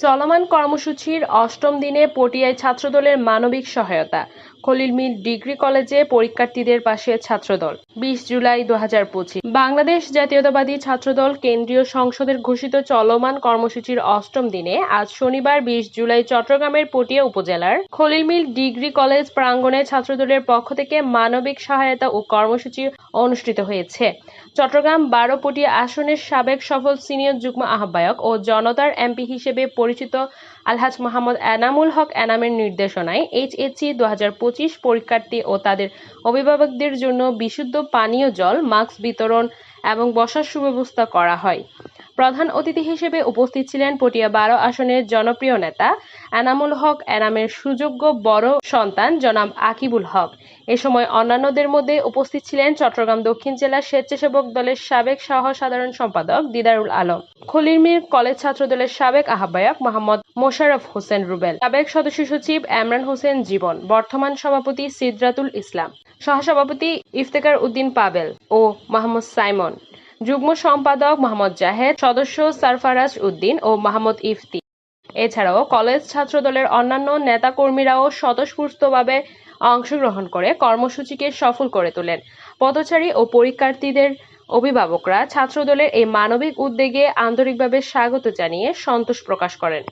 চলমান কর্মসূচির অষ্টম দিনে পটিয়ায় ছাত্রদলের মানবিক সহায়তা। খলিল মিল ডিগ্রি কলেজে পরীক্ষার্থীদের পাশে ছাত্রদল। বিশ জুলাই দু বাংলাদেশ জাতীয়তাবাদী ছাত্রদল কেন্দ্রীয় সংসদের ঘোষিত চলমান কর্মসূচির অষ্টম দিনে আজ শনিবার বিশ জুলাই চট্টগ্রামের পটিয়া উপজেলার খলিল মিল ডিগ্রি কলেজ প্রাঙ্গণে ছাত্রদলের পক্ষ থেকে মানবিক সহায়তা ও কর্মসূচি অনুষ্ঠিত হয়েছে। চট্টগ্রাম বারো পটিয়া আসনের সাবেক সফল সিনিয়র যুগ্ম আহ্বায়ক ও জনতার এমপি হিসেবে পরিচিত আলহাজ মোহাম্মদ এনামুল হক এনামের নির্দেশনায় এইচএসসি দু হাজার পঁচিশ পরীক্ষার্থী ও তাদের অভিভাবকদের জন্য বিশুদ্ধ পানীয় জল, মাস্ক বিতরণ এবং বসার সুব্যবস্থা করা হয়। প্রধান অতিথি হিসেবে উপস্থিত ছিলেন পটিয়া বারো আসনের জনপ্রিয় নেতা এনামুল হক, এনামের সুযোগ্য বড় সন্তান জনাব আকিবুল হক। এ সময় অন্যান্যদের মধ্যে উপস্থিত ছিলেন চট্টগ্রাম দক্ষিণ জেলা স্বেচ্ছাসেবক দলের সাবেক সহ সাধারণ সম্পাদক দিদারুল আলম খলিরমির কলেজ ছাত্র দলের সাবেক আহ্বায়ক মোহাম্মদ মোশাররফ হোসেন রুবেল, সাবেক সদস্য সচিব এমরান হোসেন জীবন, বর্তমান সভাপতি সিদরাতুল ইসলাম, সহসভাপতি ইফতেকার উদ্দিন পাবেল ও মোহাম্মদ সাইমন। যুগ্ম সম্পাদক মোহাম্মদ জাহেদ, সদস্য সারফারাজ উদ্দিন ও মাহমুদ ইফতি। এছাড়াও কলেজ ছাত্রদলের অন্যান্য নেতাকর্মীরাও স্বতঃস্ফূর্তভাবে অংশগ্রহণ করে কর্মসূচিকে সফল করে তোলেন। পথচারী ও পরীক্ষার্থীদের অভিভাবকরা ছাত্রদলের এই মানবিক উদ্যোগে আন্তরিকভাবে স্বাগত জানিয়ে সন্তোষ প্রকাশ করেন।